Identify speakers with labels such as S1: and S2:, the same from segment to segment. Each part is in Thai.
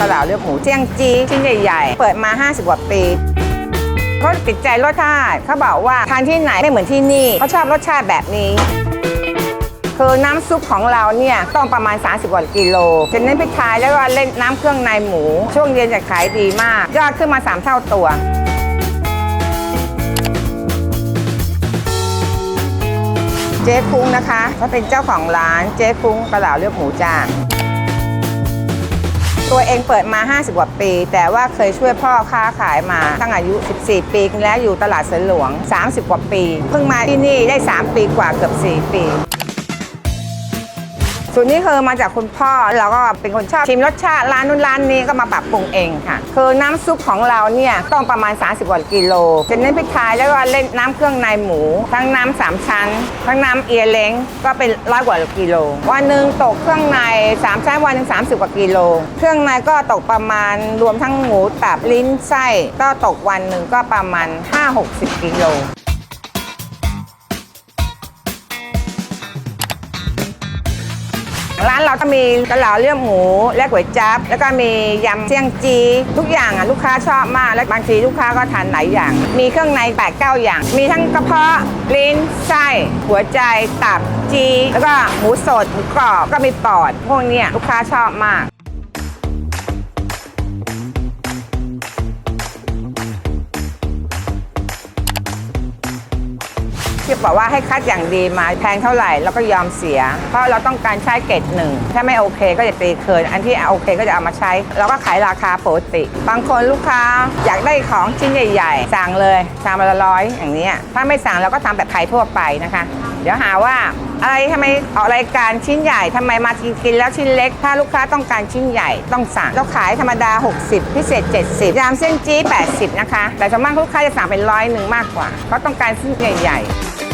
S1: ตลาดเลือกหมูเจียงจีชิ้นใหญ่ๆ เปิดมา 50 กว่าปีเขาติดใจรสชาติเขาบอกว่าทานที่ไหนไม่เหมือนที่นี่เขาชอบรสชาติแบบนี้ คือน้ำซุปของเราเนี่ยต้องประมาณ 30กว่ากิโลจะเน้นพริกไทยแล้วก็เล่นน้ำเครื่องในหมู ช่วงเย็นจะขายดีมาก ยอดขึ้นมา 3 เท่าตัวเจ๊คุ้งนะคะเขาเป็นเจ้าของร้านเจ๊คุ้งตลาเลือกหมูจ้า ตัวเองเปิดมา 50 กว่าปี แต่ว่าเคยช่วยพ่อค้าขายมาตั้งอายุ 14 ปีแล้วอยู่ตลาดเสนหลวง 30 กว่าปี เพิ่งมาที่นี่ได้ 3 ปีกว่าเกือบ 4 ปี ส่วนนี้คือมาจากคุณพ่อเราก็เป็นคนชอบชิมรสชาติร้านนู้นร้านนี้ก็มาปรับปรุงเองค่ะคือน้ำซุปของเราเนี่ยต้องประมาณ 30กว่ากิโลจะเน้นพริกไทยแล้วก็เล่นน้ำเครื่องในหมู ทั้งน้ำสามชั้น ทั้งน้ำเอียเล้งก็เป็นร้อยกว่ากิโลวันหนึ่งตกเครื่องในสามชั้นวันหนึ่ง30กว่ากิโลเครื่องในก็ตกประมาณรวมทั้งหมูตับลิ้นไส้ก็ตกวันหนึ่งก็ประมาณ 5-60 กิโล ร้านเราก็มีกะเหลาเลือดหมู และก๋วยจั๊บแล้วก็มียำเซียงจี ทุกอย่างอะลูกค้าชอบมาก และบางทีลูกค้าก็ทานหลายอย่าง มีเครื่องใน8ปดเก้าอย่าง มีทั้งกระเพาะลิ้นไส้หัวใจตับจี แล้วก็หมูสดหมูกรอบก็มีปอด พวกเนี้ยลูกค้าชอบมาก ที่บอกว่าให้คัดอย่างดีมาแพงเท่าไหร่เราก็ยอมเสีย เพราะเราต้องการใช้เกรดหนึ่งถ้าไม่โอเคก็จะตีคืนอันที่โอเคก็จะเอามาใช้เราก็ขายราคาปกติ บางคนลูกค้าอยากได้ของชิ้นใหญ่ ๆ สั่งเลยชามละร้อยอย่างนี้ถ้าไม่สั่งเราก็ทำแบบขายทั่วไปนะคะ เดี๋ยวหาว่าอะไรทำไมออกรายการชิ้นใหญ่ทำไมมากินกินแล้วชิ้นเล็ก ถ้าลูกค้าต้องการชิ้นใหญ่ต้องสั่งเราขายธรรมดา 60 พิเศษ 70ยามเส้นจี้80 นะคะ แต่ส่วนมากลูกค้าจะสั่งเป็นร้อยหนึ่งมากกว่าเขาต้องการชิ้นใหญ่ๆ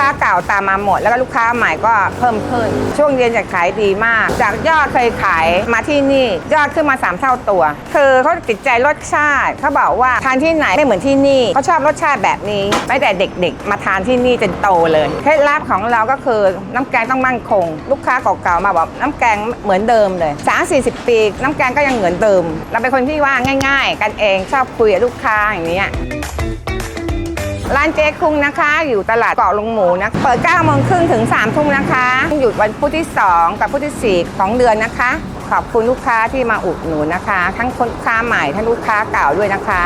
S1: ค้าเก่าตามมาหมด แล้วก็ลูกค้าใหม่ก็เพิ่มขึ้น ช่วงเย็นจะขายดีมาก จากยอดเคยขายมาที่นี่ ยอดขึ้นมา 3 เท่าตัว คือเขาติดใจรสชาติเขาบอกว่าทานที่ไหนไม่เหมือนที่นี่เขาชอบรสชาติแบบนี้ไม่แต่เด็กๆ มาทานที่นี่จนโตเลยเคล็ดลับของเราก็คือน้ำแกงต้องมั่นคง ลูกค้าเก่าๆมาบอกน้ำแกงเหมือนเดิมเลย3 40 ปี น้ำแกงก็ยังเหมือนเดิม เราเป็นคนที่ว่าง่าย ๆ กันเองชอบคุยกับลูกค้าอย่างนี้ ร้านเจ๊คุงนะคะ อยู่ตลาดเกาะลงหมูนะเปิด9โมงครึ่งถึง3ทุ่มนะคะ หยุดวันพุธที่ 2 กับพุธที่ 4 ของเดือนนะคะ ขอบคุณลูกค้าที่มาอุดหนุนนะคะ ทั้งคนลูกค้าใหม่ทั้งลูกค้าเก่าด้วยนะคะ